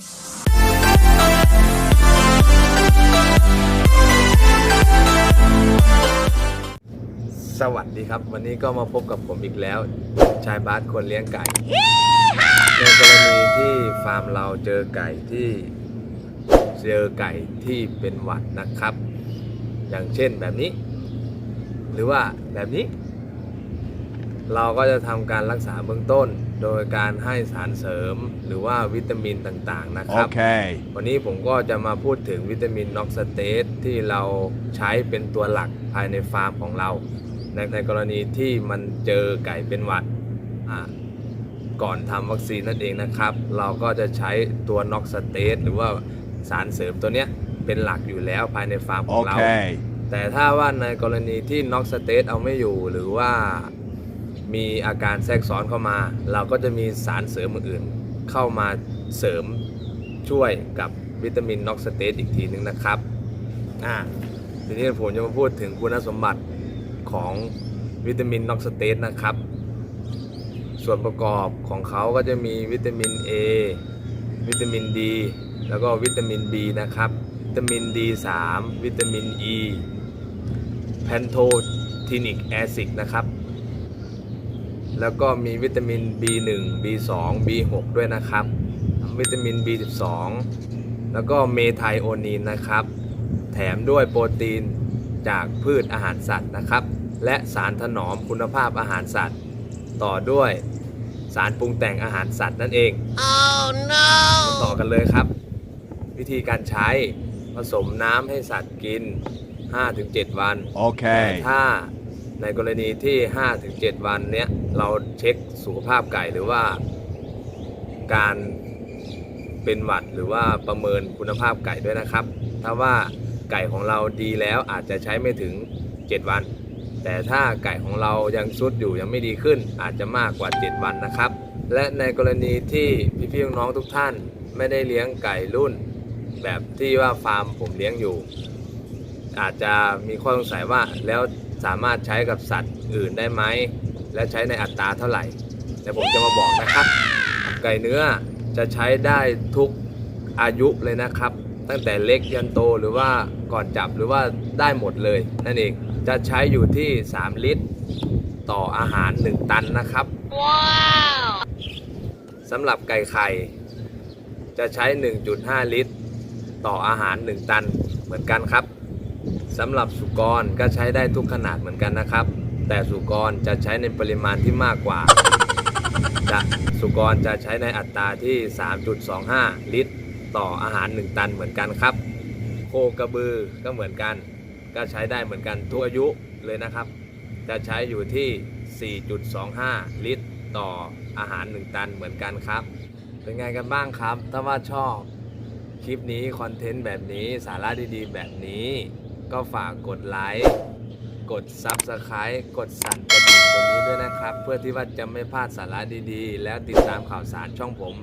สวัสดีครับ วันนี้ก็มาพบกับผมอีกแล้ว ชายบาสคนเลี้ยงไก่ ในกรณีที่ฟาร์มเราเจอไก่ที่เจอไก่ที่เป็นหวัดนะครับ อย่างเช่นแบบนี้ หรือว่าแบบนี้ เราก็จะทำการรักษาเบื้องต้น โดยการให้สารเสริมหรือว่าวิตามินต่างๆนะครับ Okay. วันนี้ผมก็จะมาพูดถึงวิตามินน็อกสเตตที่เราใช้เป็นตัวหลักภายในฟาร์มของเรา ในในกรณีที่มันเจอไก่เป็นหวัดอ่าก่อนทำวัคซีนนั่นเองนะครับ เราก็จะใช้ตัวน็อกสเตตหรือว่าสารเสริมตัวเนี้ยเป็นหลักอยู่แล้วภายในฟาร์มของเรา Okay. แต่ถ้าว่าในกรณีที่น็อกสเตตเอาไม่อยู่หรือว่า มีอาการแทรกซ้อนเข้ามา เราก็จะมีสารเสริมอื่นๆ เข้ามาเสริมช่วยกับวิตามินน็อกสเตตอีกทีนึงนะครับอ่าทีนี้ผมจะมาพูดถึงคุณสมบัติของวิตามินน็อกสเตตนะครับ ส่วนประกอบของเขาก็จะมีวิตามิน A วิตามิน D แล้วก็วิตามิน B นะครับ วิตามิน D3 วิตามิน E แพนโททินิกแอซิดนะครับ แล้วก็มีวิตามิน B1 B2 B6 ด้วยนะครับ วิตามิน B12 แล้วก็เมไทโอนีนนะครับ แถมด้วยโปรตีนจากพืชอาหารสัตว์นะครับ และสารถนอมคุณภาพอาหารสัตว์ ต่อด้วยสารปรุงแต่งอาหารสัตว์นั่นเองต่อกันเลยครับ วิธีการใช้ผสมน้ำให้สัตว์กิน 5-7 วันแต่ Okay. ถ้า ในกรณีที่ 5-7 วันเนี้ยเราเช็คสุขภาพไก่หรือว่าการเป็นหวัดหรือว่าประเมินคุณภาพไก่ด้วยนะครับ ถ้าว่าไก่ของเราดีแล้วอาจจะใช้ไม่ถึง 7 วัน แต่ถ้าไก่ของเรายังซุดอยู่ยังไม่ดีขึ้น อาจจะมากกว่า 7 วันนะครับ และในกรณีที่พี่ๆน้องๆทุกท่านไม่ได้เลี้ยงไก่รุ่น แบบที่ว่าฟาร์มผมเลี้ยงอยู่ อาจจะมีข้อสงสัยว่าแล้ว สามารถใช้กับสัตว์อื่นได้ไหม และใช้ในอัตราเท่าไหร่แต่ผมจะมาบอกนะครับ ไก่เนื้อจะใช้ได้ทุกอายุเลยนะครับ ตั้งแต่เล็กยันโตหรือว่าก่อนจับหรือว่าได้หมดเลย นั่นเองจะใช้อยู่ที่ 3 ลิตร ต่ออาหาร 1 ตันนะครับสำหรับไก่ไข่ จะใช้ 1.5 ลิตร ต่ออาหาร 1 ตันเหมือนกันครับ สำหรับสุกรก็ใช้ได้ทุกขนาดเหมือนกันนะครับ แต่สุกรจะใช้ในปริมาณที่มากกว่าจะสุกรจะใช้ในอัตราที่ 3.25 ลิตร ต่ออาหาร 1 ตันเหมือนกันครับ โคกระบือก็เหมือนกัน ก็ใช้ได้เหมือนกันทุกอายุเลยนะครับ จะใช้อยู่ที่ 4.25 ลิตร ต่ออาหาร 1 ตันเหมือนกันครับ เป็นไงกันบ้างครับ ถ้าว่าชอบคลิปนี้คอนเทนต์แบบนี้สาระดีๆ แบบนี้ ก็ฝากกดไลค์ กด Subscribe กดสั่นกระดิ่งตรงนี้ด้วยนะครับ เพื่อที่ว่าจะไม่พลาดสาระดีๆ แล้วติดตามข่าวสารช่องผม